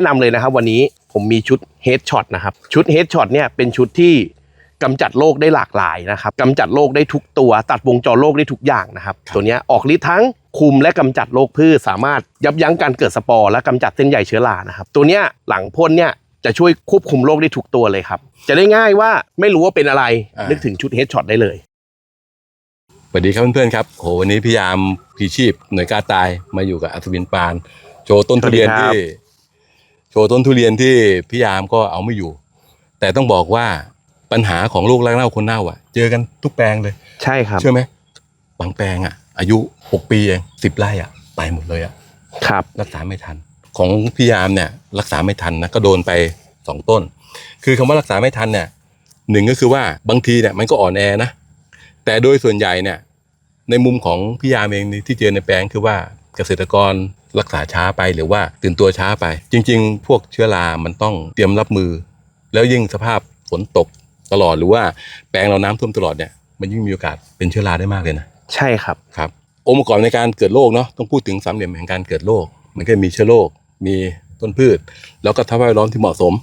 แนะนำเลยนะครับวันนี้ผมมีชุด Head Shot นะครับ ชุด Head Shot เนี่ยเป็นชุดที่กำจัดโรคได้หลากหลายนะครับกำจัดโรคได้ทุกตัว ตัดวงจรโรคได้ทุกอย่างนะครับ ตัวเนี้ยออกฤทธิ์ทั้งคุมและกำจัดโรคพืชสามารถยับยั้งการเกิดสปอร์และกำจัดเส้นใยเชื้อรานะครับ ตัวเนี้ยหลังพ่นเนี่ยจะช่วยควบคุมโรคได้ทุกตัวเลยครับ จะได้ง่ายว่าไม่รู้ว่าเป็นอะไรอ่านึนึกถึงชุด Head Shot ได้เลยสวัสดีครับเพื่อนๆครับโหวันนี้พี่ยามพีชีพหน่วยกล้าตายมาอยู่กับอัศวินปาน โชว์ต้นทุเรียนสวัสดีครับที่ โชว์ต้นทุเรียนที่พี่ยามก็เอาไม่อยู่ แต่ต้องบอกว่าปัญหาของโรครากเน่าคนเน่าอะ เจอกันทุกแปลงเลยใช่ครับ เชื่อไหมบางแปลงอะ อายุหกปีเองสิบไร่อะตายหมดเลยอะครับ รักษาไม่ทัน ของพี่ยามเนี่ย รักษาไม่ทันนะก็โดนไปสองต้น คือคำว่ารักษาไม่ทันเนี่ยหนึ่งก็คือว่าบางทีเนี่ยมันก็อ่อนแอนะแต่โดยส่วนใหญ่เนี่ย ในมุมของพี่ยามเองที่เจอในแปลงคือว่าเกษตรกร รักษาช้าไปหรือว่าตื่นตัวช้าไป จริง ๆ พวกเชื้อรามันต้องเตรียมรับมือ แล้วยิ่งสภาพฝนตกตลอดหรือว่าแปลงเราน้ำท่วมตลอดเนี่ยมันยิ่งมีโอกาสเป็นเชื้อราได้มากเลยนะใช่ครับครับองค์ประกอบในการเกิดโรคเนาะต้องพูดถึงสามเหลี่ยมแห่งการเกิดโรคมันก็มีเชื้อโรคมีต้นพืช แล้วก็สภาพแวดล้อมที่เหมาะสม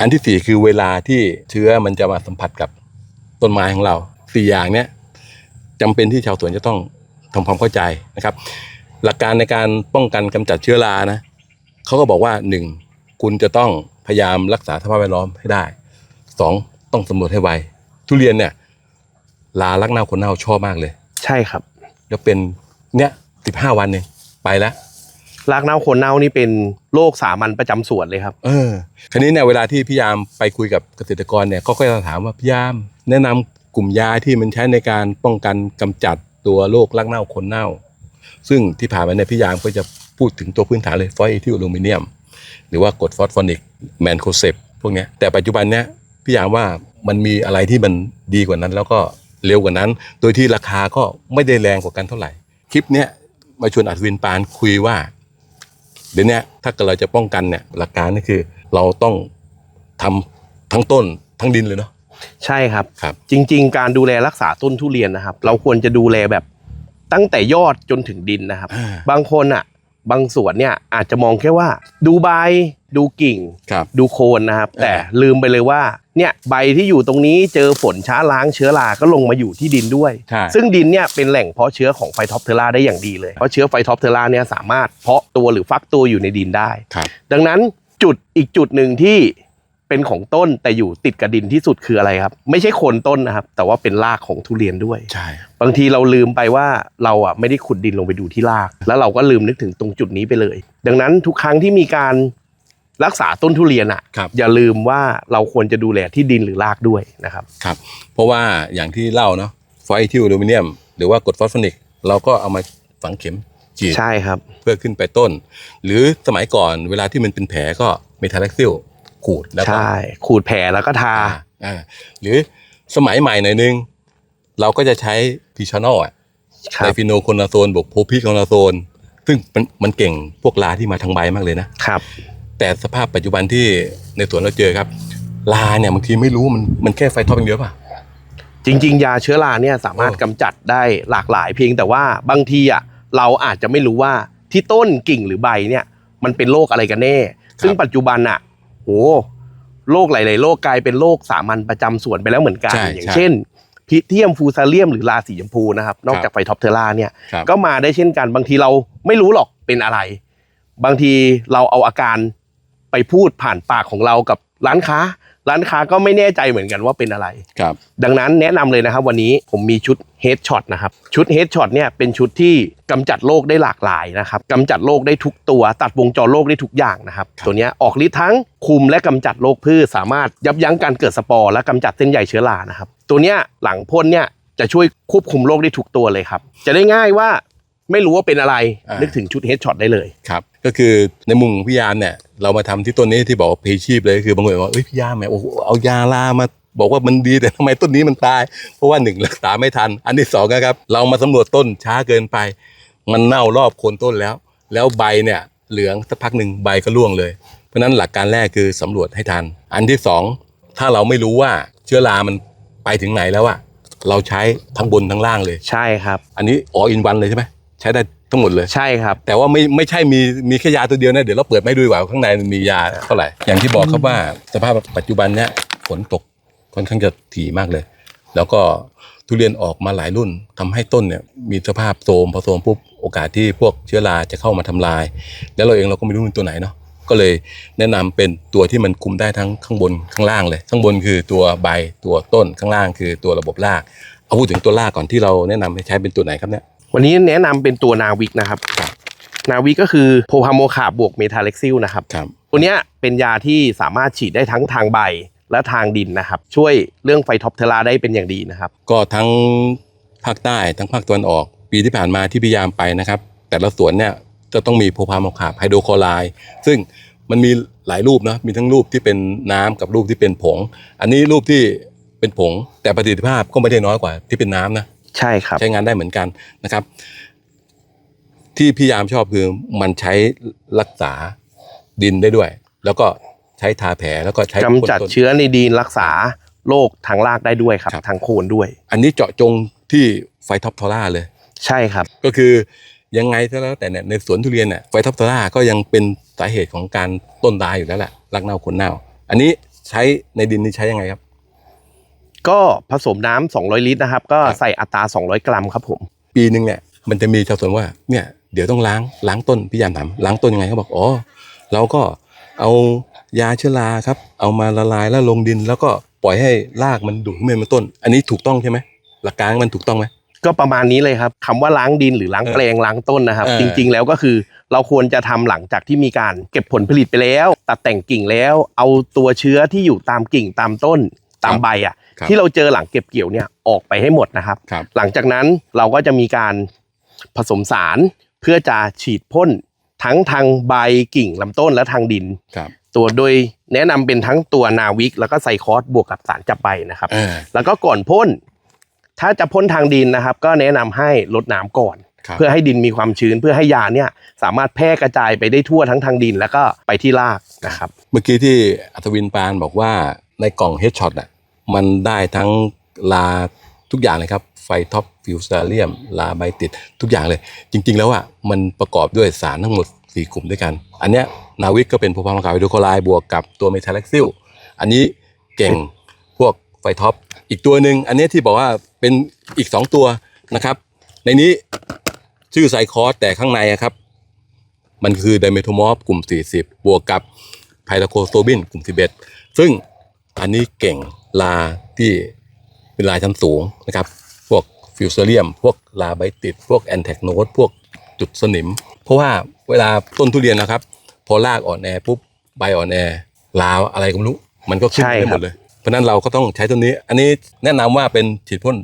อันที่สี่คือเวลาที่เชื้อมันจะมาสัมผัสกับต้นไม้ของเราสี่อย่างเนี้ยจำเป็นที่ชาวสวนจะต้องทำความเข้าใจนะครับ หลักการในการป้องกันกำจัดเชื้อรานะเขาก็บอกว่าหนึ่งคุณจะต้องพยายามรักษาสภาพแวดล้อมให้ได้สองต้องสำรวจให้ไวทุเรียนเนี่ยลาลักเน่าคนเน่าชอบมากเลย ใช่ครับแล้วเป็นเนี่ยสิบห้าวันเองไปแล้วรากเน่าโคนเน่านี่เป็นโรคสามัญประจำสวนเลยครับ เออคราวนี้เนี่ยเวลาที่พี่ยามไปคุยกับเกษตรกรเนี่ยก็ก็จะถามว่าพี่ยามแนะนำกลุ่มยาที่มันใช้ในการป้องกันกำจัดตัวโรครักเน่าคนเน่า ซึ่งที่ผ่านมาเนี่ยพี่ยามก็จะพูดถึงตัวพื้นฐานเลยฟอสเอทิลอลูมิเนียม หรือว่ากรดฟอสฟอนิกแมนโคเซปพวกเนี้ยแต่ปัจจุบันเนี้ยพี่ยามว่ามันมีอะไรที่มันดีกว่านั้น แล้วก็เร็วกว่านั้น โดยที่ราคาก็ไม่ได้แรงกว่ากันเท่าไหร่ คลิปเนี้ยมาชวนอัศวินปานคุยว่า เดี๋ยวเนี้ยถ้าเกิดเราจะป้องกันเนี่ยหลักการก็คือ เราต้องทำทั้งต้นทั้งดินเลยเนาะใช่ครับครับ จริง ๆ การดูแลรักษาต้นทุเรียนนะครับ เราควรจะดูแลแบบ ตั้งแต่ยอดจนถึงดินนะครับอ่าบางคนอะ บางสวนเนี่ยอาจจะมองแค่ว่า ดูใบดูกิ่งครับดูโคนนะครับอ่าแต่ลืมไปเลยว่าเนี่ยใบที่อยู่ตรงนี้เจอฝนช้าล้างเชื้อราก็ลงมาอยู่ที่ดินด้วยใช่ซึ่งดินเนี่ยเป็นแหล่งเพาะเชื้อของไฟท็อปเทอร่าได้อย่างดีเลย เพราะเชื้อไฟท็อปเทอร่าเนี่ยสามารถเพาะตัวหรือฟักตัวอยู่ในดินได้ครับดังนั้นจุดอีกจุดหนึ่งที่ เป็นของต้นแต่อยู่ติดกับดินที่สุดคืออะไรครับ ไม่ใช่โคนต้นนะครับ แต่ว่าเป็นรากของทุเรียนด้วย ใช่ บางทีเราลืมไปว่าเราอะไม่ได้ขุดดินลงไปดูที่ราก แล้วเราก็ลืมนึกถึงตรงจุดนี้ไปเลย ดังนั้นทุกครั้งที่มีการรักษาต้นทุเรียนอะ ครับ อย่าลืมว่าเราควรจะดูแลที่ดินหรือรากด้วยนะครับ ครับ เพราะว่าอย่างที่เล่าเนาะฟอสเอทิลอลูมิเนียม หรือว่ากรดฟอสฟอนิก เราก็เอามาฝังเข็มฉีดใช่ครับ เพื่อขึ้นไปต้น หรือสมัยก่อนเวลาที่มันเป็นแผลก็เมทาเล็กซิล ขูดแล้วก็ใช่ขูดแผลแล้วก็ทาอ่าอ่าหรือสมัยใหม่หน่อยนึง เราก็จะใช้พีชานอลอะครัไดบฟิโนโคนาโซนบวกโพพิโคนาโซนซึ่งมันมันเก่งพวกลาที่มาทางใบมากเลยนะครับ แต่สภาพปัจจุบันที่ในสวนเราเจอครับ ลาเนี่ยบางทีไม่รู้มันมันแค่ไฟท็อปอย่างเดียวป่ะจริง ๆ ยาเชื้อราเนี่ยสามารถโอ้กำจัดได้หลากหลายเพียงแต่ว่าบางทีอะเราอาจจะไม่รู้ว่าที่ต้นกิ่งหรือใบเนี่ยมันเป็นโรคอะไรกันแน่ ซึ่งปัจจุบันอะ โหโรคหลาย ๆ โรคกลายเป็นโรคสามัญประจำสวนไปแล้วเหมือนกัน ใช่อย่างใช่เช่น พิเทียมฟูซาเลียมหรือราสีชมพูนะครับ นอกจากไฟท็อปเทอร่าเนี่ย ครับ ก็มาได้เช่นกัน บางทีเราไม่รู้หรอกเป็นอะไร บางทีเราเอาอาการไปพูดผ่านปากของเรากับร้านค้า ร้านค้าก็ไม่แน่ใจเหมือนกันว่าเป็นอะไร ครับ ดังนั้นแนะนำเลยนะครับ วันนี้ผมมีชุด Head Shot นะครับชุด Head Shot เนี่ยเป็นชุดที่กำจัดโรคได้หลากหลายนะครับกำจัดโรคได้ทุกตัว ตัดวงจรโรคได้ทุกอย่างนะครับครับตัวเนี้ยออกฤทธิ์ทั้งคุมและกำจัดโรคพืชสามารถยับยั้งการเกิดสปอร์และกำจัดเส้นใยเชื้อรานะครับ ตัวเนี้ยหลังพ่นเนี่ยจะช่วยควบคุมโรคได้ทุกตัวเลยครับ จะได้ง่ายว่า ไม่รู้ว่าเป็นอะไร อ่านึ นึกถึงชุด Head Shot ได้เลย ครับก็คือในมุมของพี่ยามเนี่ยเรามาทำที่ต้นนี้ที่บอกว่าเพชีพเลยคือบางคนบอกว่าเอ้ยพี่ยามแหมโอ้โหเอายาลามาบอกว่ามันดีแต่ทำไมต้นนี้มันตาย เพราะว่าหนึ่งรักษาไม่ทัน อันที่สองนะครับ เรามาสำรวจต้นช้าเกินไป มันเน่ารอบโคนต้นแล้ว แล้วใบเนี่ยเหลืองสักพักหนึ่งใบก็ร่วงเลย เพราะฉะนั้นหลักการแรกคือสำรวจให้ทัน อันที่สองถ้าเราไม่รู้ว่าเชื้อรามันไปถึงไหนแล้วอะเราใช้ทั้งบนทั้งล่างเลย ใช่ครับ อันนี้ออินวันเลยใช่ไหม ใช้ได้ทั้งหมดเลย ใช่ครับ แต่ว่าไม่ไม่ใช่มีมีแค่ยาตัวเดียวนะเดี๋ยวเราเปิดไม่ดูดีกว่าข้างในมันมียาเท่าไหร่อย่างที่บอกครับว่าสภาพปัจจุบันเนี้ยฝนตกค่อนข้างจะถี่มากเลย แล้วก็ทุเรียนออกมาหลายรุ่นทำให้ต้นเนี่ยมีสภาพโทรมพอโทรมปุ๊บโอกาสที่พวกเชื้อราจะเข้ามาทำลาย แล้วเราเองเราก็ไม่รู้เป็นตัวไหนเนาะก็เลยแนะนำเป็นตัวที่มันคุมได้ทั้งข้างบนข้างล่างเลย ข้างบนคือตัวใบตัวต้นข้างล่างคือตัวระบบรากเอาพูดถึงตัวรากก่อนที่เราแนะนำให้ใช้เป็นตัวไหนครับเนี่ย วันนี้แนะนำเป็นตัวนาวิกนะครับครับนาวิกก็คือโพฮาโมคาบวกเมทาเล็กซิลนะครับครับตัวเนี้ยเป็นยาที่สามารถฉีดได้ทั้งทางใบและทางดินนะครับ ช่วยเรื่องไฟท็อปเทอราได้เป็นอย่างดีนะครับ ก็ทั้งภาคใต้ทั้งภาคตะวันออก ปีที่ผ่านมาที่พยายามไปนะครับ แต่ละสวนเนี่ยจะต้องมีโพพามอคาบไฮโดรคลอไรด์ซึ่งมันมีหลายรูปนะมีทั้งรูปที่เป็นน้ำกับรูปที่เป็นผง อันนี้รูปที่เป็นผงแต่ประสิทธิภาพก็ไม่ได้น้อยกว่าที่เป็นน้ำนะ ใช่ครับ ใช้งานได้เหมือนกันนะครับ ที่พี่ยามชอบคือมันใช้รักษาดินได้ด้วย แล้วก็ใช้ทาแผลแล้วก็ใช้กำจัดพ่นต้นเชื้อในดินรักษาโรคทางรากได้ด้วยครับครับ ทางโคนด้วย อันนี้เจาะจงที่ไฟท็อปทอร่าเลย ใช่ครับ ก็คือยังไงก็แล้วแต่เนี่ยในสวนทุเรียนเนี่ยไฟท็อปทอร่าก็ยังเป็นสาเหตุของการต้นตายอยู่แล้วแหละรักเน่าขนเน่า อันนี้ใช้ในดินนี่ใช้ยังไงครับ ก็ผสมน้ำ200 ลิตรนะครับ ก็ครับใส่อัตรา 200 กรัมครับผม ปีหนึ่งเนี่ยมันจะมีชาวสวนว่าเนี่ยเดี๋ยวต้องล้างล้างต้นพี่ยามถามล้างต้นยังไงเขาบอกอ๋อเราก็เอายาเชื้อราครับ เอามาละลายแล้วลงดิน แล้วก็ปล่อยให้รากมันดูดขึ้นมาต้น อันนี้ถูกต้องใช่ไหมหลักการมันถูกต้องไหมก็ประมาณนี้เลยครับคำว่าล้างดินหรือล้างเออแปลงล้างต้นนะครับเออจริงๆแล้วก็คือเราควรจะทำหลังจากที่มีการเก็บผลผลิตไปแล้ว ตัดแต่งกิ่งแล้ว เอาตัวเชื้อที่อยู่ตามกิ่งตามต้น ตามใบอะครับที่เราเจอหลังเก็บเกี่ยวเนี่ยออกไปให้หมดนะครับ ครับ หลังจากนั้นเราก็จะมีการผสมสารเพื่อจะฉีดพ่นทั้งทางใบกิ่งลำต้นและทางดิน ครับตัวโดยแนะนำเป็นทั้งตัวนาวิก แล้วก็ไซคอสบวกกับสารจับใบนะครับอ่าแล้วก็ก่อนพ่นถ้าจะพ่นทางดินนะครับ ก็แนะนำให้ลดน้ำก่อน ครับ เพื่อให้ดินมีความชื้นเพื่อให้ยาเนี่ยสามารถแพร่กระจายไปได้ทั่วทั้งทางดิน แล้วก็ไปที่รากนะครับ เมื่อกี้ที่อัศวินปานบอกว่า ในกล่องเฮดช็อตอะมันได้ทั้งลาทุกอย่างเลยครับ ไฟท็อปฟิวซาเลียม ลาไบติดทุกอย่างเลย จริง ๆ แล้วอะมันประกอบด้วยสารทั้งหมด 4 กลุ่มด้วยกัน อันเนี้ยนาวิกก็เป็นโพพามากาไฮโดรคลอไรด์บวกกับตัวเมทาเล็กซิลอันนี้เก่งพวกไฟท็อปอีกตัวหนึ่งอันเนี้ยที่บอกว่าเป็นอีก 2 ตัวนะครับ ในนี้ชื่อไซคอสแต่ข้างในอะครับ มันคือไดเมโทมอฟกลุ่ม 40 บวกกับไพลาโคโซบินกลุ่ม 11 ซึ่ง อันนี้เก่งลาที่เป็นลาชั้นสูงนะครับ พวกฟิวเซเรียม พวกลาไบติด พวกแอนแทกโนดพวกจุดสนิม เพราะว่าเวลาต้นทุเรียนนะครับ พอรากอ่อนแอปุ๊บใบอ่อนแอลาอะไรก็ไม่รู้มันก็ขึ้นใช่ไปหครัมบดเลย เพราะฉะนั้นเราก็ต้องใช้ตัวนี้ อันนี้แนะนำว่าเป็นฉีดพ่น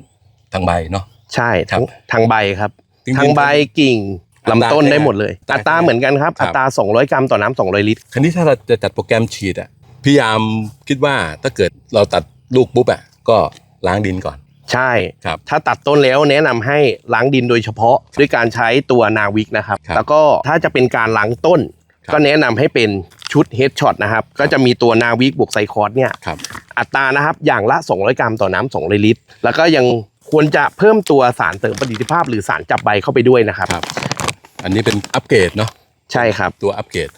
ทางใบเนาะใช่ทั้งครับทางใบครับจริงๆทางใบกิ่งอัตราลำต้นได้หมดเลยอัตราอัตราเหมือนกันครับครับอัตรา 200 กรัมต่อน้ำ200 ลิตร คราวนี้ถ้าเราจะจัดโปรแกรมฉีดอะ พยายามคิดว่าถ้าเกิดเราตัดลูกปุ๊บอะก็ล้างดินก่อน ใช่ ครับ ถ้าตัดต้นแล้วแนะนำให้ล้างดินโดยเฉพาะด้วยการใช้ตัวนาวิกนะครับ ครับแล้วก็ถ้าจะเป็นการล้างต้น ครับ ก็แนะนำให้เป็นชุดเฮดช็อตนะครับ ก็จะมีตัวนาวิกบวกไซคอร์สเนี่ย ครับ อัตรานะครับอย่างละ 200 กรัมต่อน้ำ200ลิตร แล้วก็ยังควรจะเพิ่มตัวสารเสริมประสิทธิภาพ หรือสารจับใบเข้าไปด้วยนะครับ ครับ อันนี้เป็นอัปเกรดเนาะ ใช่ครับ ตัวอัปเกรด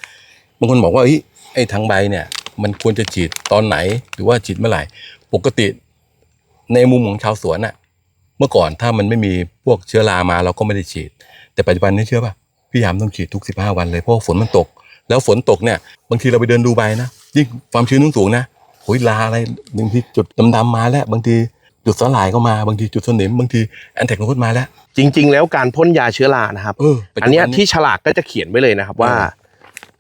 บางคนบอกว่าเฮ้ยไอ้ทางใบเนี่ย มันควรจะฉีดตอนไหน หรือว่าฉีดเมื่อไหร่ ปกติในมุมของชาวสวนอะเมื่อก่อนถ้ามันไม่มีพวกเชื้อรามาเราก็ไม่ได้ฉีด แต่ปัจจุบันนี้เชื่อป่ะพี่ยามต้องฉีดทุก 15 วันเลยเพราะว่าฝนมันตก แล้วฝนตกเนี่ยบางทีเราไปเดินดูใบนะยิ่งความชื้นสูงๆนะโอ้ยลาอะไรบางทีจุดดำๆมาแล้ว บางทีจุดสลายก็มาบางทีจุดสนิมบางทีแอนแทกโนดมาแล้ว จริง ๆ แล้วการพ่นยาเชื้อรานะครับ เออปัจจุบัอันเนี้ยที่ฉลากก็จะเขียนไว้เลยนะครับว่าเออ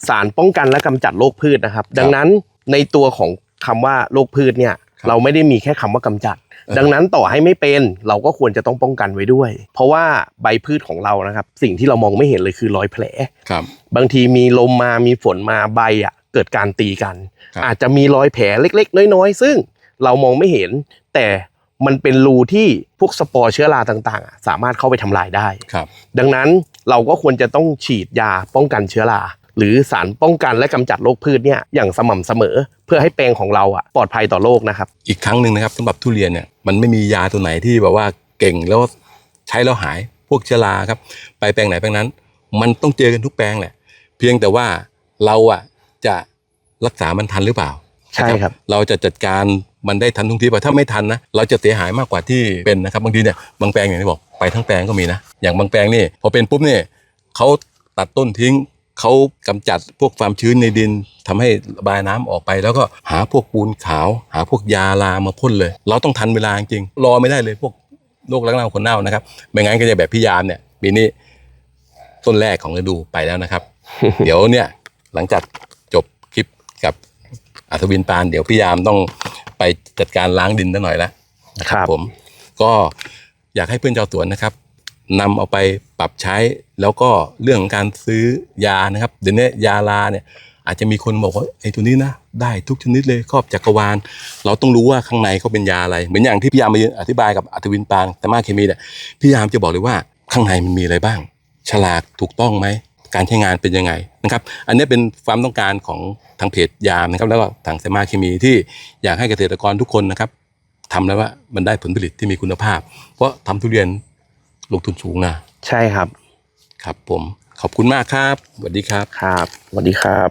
สารป้องกันและกำจัดโรคพืชนะครับ ดังนั้นในตัวของคำว่าโรคพืชเนี่ยครับเราไม่ได้มีแค่คำว่ากำจัดออดังนั้นต่อให้ไม่เป็นเราก็ควรจะต้องป้องกันไว้ด้วย เพราะว่าใบพืชของเรานะครับ สิ่งที่เรามองไม่เห็นเลยคือรอยแผลครับ บางทีมีลมมามีฝนมาใบอะเกิดการตีกันครับอาจจะมีรอยแผลเล็ก ๆ น้อยๆ ซึ่งเรามองไม่เห็น แต่มันเป็นรูที่พวกสปอร์เชื้อราต่างๆอะสามารถเข้าไปทำลายได้ครับ ดังนั้นเราก็ควรจะต้องฉีดยาป้องกันเชื้อรา หรือสารป้องกันและกำจัดโรคพืชเนี่ยอย่างสม่ำเสมอ เพื่อให้แปลงของเราอะปลอดภัยต่อโรคนะครับ อีกครั้งหนึ่งนะครับสำหรับทุเรียนเนี่ยมันไม่มียาตัวไหนที่แบบว่าเก่งแล้วใช้แล้วหายพวกเชอราครับไปแปลงไหนแปลงนั้น มันต้องเจอกันทุกแปลงแหละ เพียงแต่ว่าเราอะจะรักษามันทันหรือเปล่า ใช่ครับ เราจะจัดการมันได้ทันทุกทีป่ะถ้าไม่ทันนะเราจะเสียหายมากกว่าที่เป็นนะครับบางทีเนี่ยบางแปลงอย่างที่บอกไปทั้งแปลงก็มีนะ อย่างบางแปลงนี่พอเป็นปุ๊บเนี่ยเขาตัดต้นทิ้ง เขากำจัดพวกความชื้นในดินทำให้ระบายน้ำออกไป แล้วก็หาพวกปูนขาว หาพวกยาลามาพ่นเลย เราต้องทันเวลาจริงๆรอไม่ได้เลยพวกโรครักเน่าคนเน่านะครับไม่งั้นก็จะแบบพี่ยามเนี่ยปีนี้ต้นแรกของฤดูไปแล้วนะครับ เดี๋ยวเนี่ยหลังจากจบคลิปกับอัศวินปาน เดี๋ยวพี่ยามต้องไปจัดการล้างดินซะหน่อยแล้วนะครับผมก็อยากให้เพื่อนชาวสวนนะครับ นำเอาไปปรับใช้ แล้วก็เรื่องของการซื้อยานะครับเดี๋ยวนี้ยาลาเนี่ยอาจจะมีคนบอกว่าไอ้ตัวนี้นะได้ทุกชนิดเลยครอบจักรวาล เราต้องรู้ว่าข้างในเขาเป็นยาอะไร เหมือนอย่างที่พี่ยามมาอธิบายกับอัศวินปานแต่มาเคมีเนี่ยพี่ยามจะบอกเลยว่าข้างในมันมีอะไรบ้าง ฉลากถูกต้องไหมการใช้งานเป็นยังไงนะครับ อันนี้เป็นความต้องการของทางเพจยามนะครับแล้วก็ทางเซมาเคมีที่อยากให้เกษตรกรทุกคนนะครับทำแล้วว่ามันได้ผลผลิตที่มีคุณภาพ เพราะทำทุเรียน ลงทุนสูงนะใช่ครับ ครับผมขอบคุณมากครับสวัสดีครับครับสวัสดีครับ